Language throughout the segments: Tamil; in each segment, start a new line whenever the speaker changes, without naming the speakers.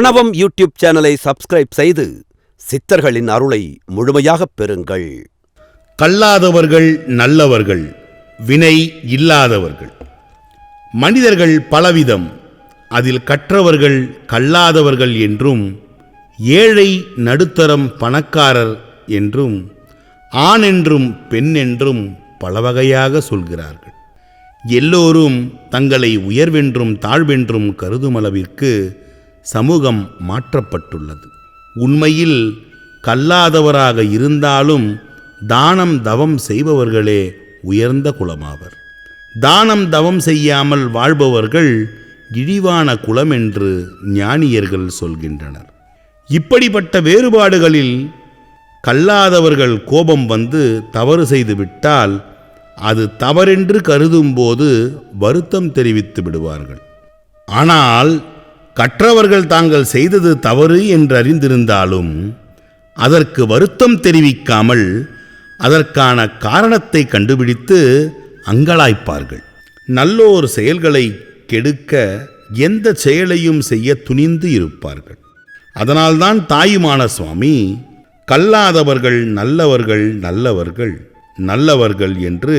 பிரணவம் யூடியூப் சேனலை சப்ஸ்கிரைப் செய்து சித்தர்களின் அருளை முழுமையாகப் பெறுங்கள்.
கல்லாதவர்கள் நல்லவர்கள் வினை இல்லாதவர்கள். மனிதர்கள் பலவிதம் அதில் கற்றவர்கள் கல்லாதவர்கள் என்றும் ஏழை நடுத்தரம் பணக்காரர் என்றும் ஆண் என்றும் பெண் என்றும் பல வகையாக சொல்கிறார்கள். எல்லோரும் தங்களை உயர்வென்றும் தாழ்வென்றும் கருதும் அளவிற்கு சமூகம் மாற்றப்பட்டுள்ளது. உண்மையில் கல்லாதவராக இருந்தாலும் தானம் தவம் செய்பவர்களே உயர்ந்த குலமாவர். தானம் தவம் செய்யாமல் வாழ்பவர்கள் இழிவான குலம் என்று ஞானியர்கள் சொல்கின்றனர். இப்படிப்பட்ட வேறுபாடுகளில் கல்லாதவர்கள் கோபம் வந்து தவறு செய்துவிட்டால் அது தவறென்று கருதும்போது வருத்தம் தெரிவித்து விடுவார்கள். ஆனால் கற்றவர்கள் தாங்கள் செய்தது தவறு என்றறிந்திருந்தாலும் அதற்கு வருத்தம் தெரிவிக்காமல் அதற்கான காரணத்தை கண்டுபிடித்து அங்கலாய்ப்பார்கள். நல்லோர் செயல்களை கெடுக்க எந்த செயலையும் செய்ய துணிந்து இருப்பார்கள். அதனால்தான் தாயுமான சுவாமி கல்லாதவர்கள் நல்லவர்கள் நல்லவர்கள் நல்லவர்கள் என்று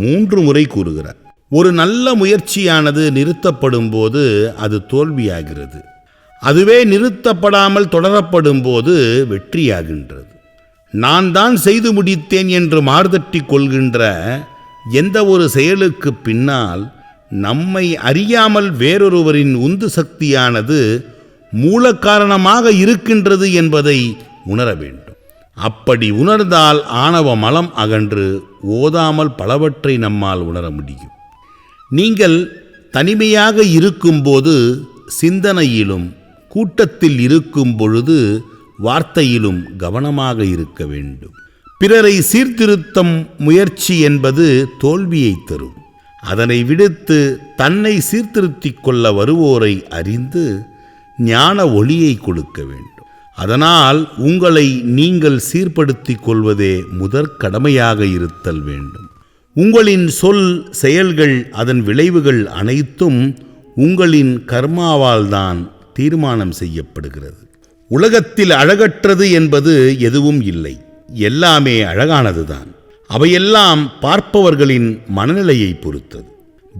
மூன்று முறை கூறுகிறார். ஒரு நல்ல முயற்சியானது நிறுத்தப்படும் போது அது தோல்வியாகிறது. அதுவே நிறுத்தப்படாமல் தொடரப்படும் போது வெற்றியாகின்றது. நான் தான் செய்து முடித்தேன் என்று மார்தட்டி கொள்கின்ற எந்த ஒரு செயலுக்கு பின்னால் நம்மை அறியாமல் வேறொருவரின் உந்து சக்தியானது மூல காரணமாக இருக்கின்றது என்பதை உணர வேண்டும். அப்படி உணர்ந்தால் ஆணவ மலம் அகன்று ஓதாமல் பலவற்றை நம்மால் உணர முடியும். நீங்கள் தனிமையாக இருக்கும்போது சிந்தனையிலும் கூட்டத்தில் இருக்கும் பொழுது வார்த்தையிலும் கவனமாக இருக்க வேண்டும். பிறரை சீர்திருத்தம் முயற்சி என்பது தோல்வியை தரும். அதனை விடுத்து தன்னை சீர்திருத்திக் கொள்ள வருவோரை அறிந்து ஞான ஒளியை கொடுக்க வேண்டும். அதனால் உங்களை நீங்கள் சீர்படுத்திக் கொள்வதே முதற் கடமையாக இருத்தல் வேண்டும். உங்களின் சொல் செயல்கள் அதன் விளைவுகள் அனைத்தும் உங்களின் கர்மாவால் தான் தீர்மானம் செய்யப்படுகிறது. உலகத்தில் அழகற்றது என்பது எதுவும் இல்லை. எல்லாமே அழகானதுதான். அவையெல்லாம் பார்ப்பவர்களின் மனநிலையை பொறுத்தது.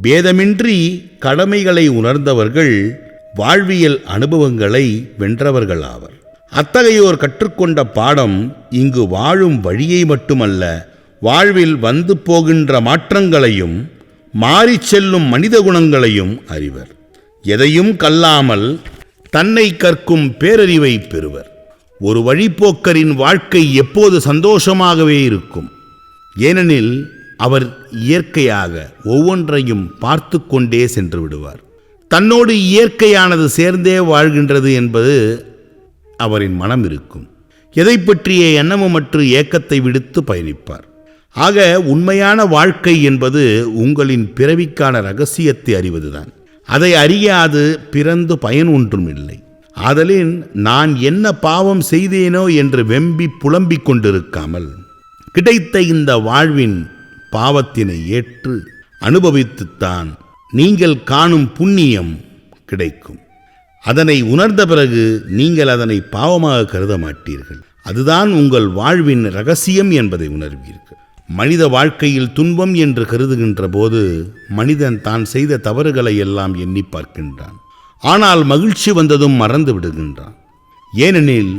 பேதமின்றி கடமைகளை உணர்ந்தவர்கள் வாழ்வியல் அனுபவங்களை வென்றவர்களாவர். அத்தகையோர் கற்றுக்கொண்ட பாடம் இங்கு வாழும் வழியை மட்டுமல்ல வாழ்வில் வந்து போகின்ற மாற்றங்களையும் மாறிச் செல்லும் மனித குணங்களையும் அறிவர். எதையும் கல்லாமல் தன்னை கற்கும் பேரறிவை பெறுவர். ஒரு வழிப்போக்கரின் வாழ்க்கை எப்போது சந்தோஷமாகவே இருக்கும்? ஏனெனில் அவர் இயற்கையாக ஒவ்வொன்றையும் பார்த்து கொண்டே சென்று விடுவார். தன்னோடு இயற்கையானது சேர்ந்தே வாழ்கின்றது என்பது அவரின் மனம் இருக்கும் எதை பற்றிய எண்ணமுமற்று ஏக்கத்தை விடுத்து பயணிப்பார். ஆக உண்மையான வாழ்க்கை என்பது உங்களின் பிறவிக்கான ரகசியத்தை அறிவதுதான். அதை அறியாது பிறந்து பயன் ஒன்றும் இல்லை. ஆதலின் நான் என்ன பாவம் செய்தேனோ என்று வெம்பி புலம்பிக் கொண்டிருக்காமல் கிடைத்த இந்த வாழ்வின் பாவத்தினை ஏற்று அனுபவித்துத்தான் நீங்கள் காணும் புண்ணியம் கிடைக்கும். அதனை உணர்ந்த பிறகு நீங்கள் அதனை பாவமாக கருத மாட்டீர்கள் அதுதான் உங்கள் வாழ்வின் ரகசியம் என்பதை உணர்வீர்கள். மனித வாழ்க்கையில் துன்பம் என்று கருதுகின்ற போது மனிதன் தான் செய்த தவறுகளை எல்லாம் எண்ணி பார்க்கின்றான். ஆனால் மகிழ்ச்சி வந்ததும் மறந்து விடுகின்றான். ஏனெனில்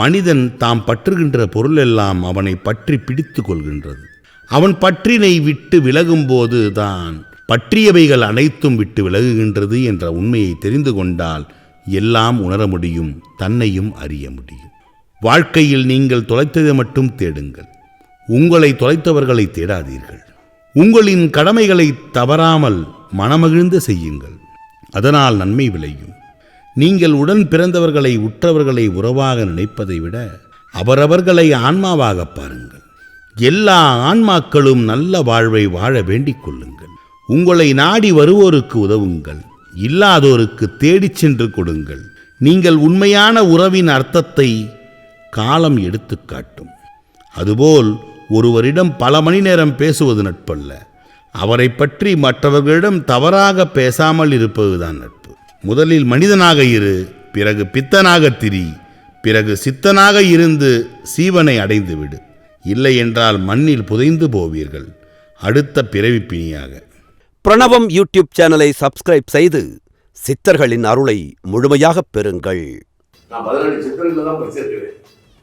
மனிதன் தாம் பற்றுகின்ற பொருளெல்லாம் அவனை பற்றி பிடித்து கொள்கின்றது. அவன் பற்றினை விட்டு விலகும்போது தான் பற்றியவைகள் அனைத்தும் விட்டு விலகுகின்றது என்ற உண்மையை தெரிந்து கொண்டால் எல்லாம் உணர முடியும் தன்னையும் அறிய முடியும். வாழ்க்கையில் நீங்கள் தொலைத்ததை மட்டும் தேடுங்கள். உங்களை தொலைத்தவர்களை தேடாதீர்கள். உங்களின் கடமைகளை தவறாமல் மனமகிழ்ந்து செய்யுங்கள். அதனால் நன்மை விளையும். நீங்கள் உடன் பிறந்தவர்களை உற்றவர்களை உறவாக நினைப்பதை விட அவரவர்களை ஆன்மாவாக பாருங்கள். எல்லா ஆன்மாக்களும் நல்ல வாழ்வை வாழ வேண்டிக் கொள்ளுங்கள். உங்களை நாடி வருவோருக்கு உதவுங்கள். இல்லாதோருக்கு தேடிச் சென்று கொடுங்கள். நீங்கள் உண்மையான உறவின் அர்த்தத்தை காலம் எடுத்துக்காட்டும் அதுபோல் ஒருவரிடம் பல மணி நேரம் பேசுவது நட்பல்ல. அவரை பற்றி மற்றவர்களிடம் தவறாக பேசாமல் இருப்பதுதான் நட்பு. முதலில் மனிதனாக இரு பிறகு பித்தனாக திரி பிறகு சித்தனாக இருந்து சீவனை அடைந்து விடு. இல்லை என்றால் மண்ணில் புதைந்து போவீர்கள். அடுத்த பிறவி பிணியாக.
பிரணவம் யூடியூப் சேனலை சப்ஸ்கிரைப் செய்து சித்தர்களின் அருளை முழுமையாகப் பெறுங்கள்.
நான் பதினெட்டு சித்திரங்களை தான் படிச்சிருக்கிறேன்.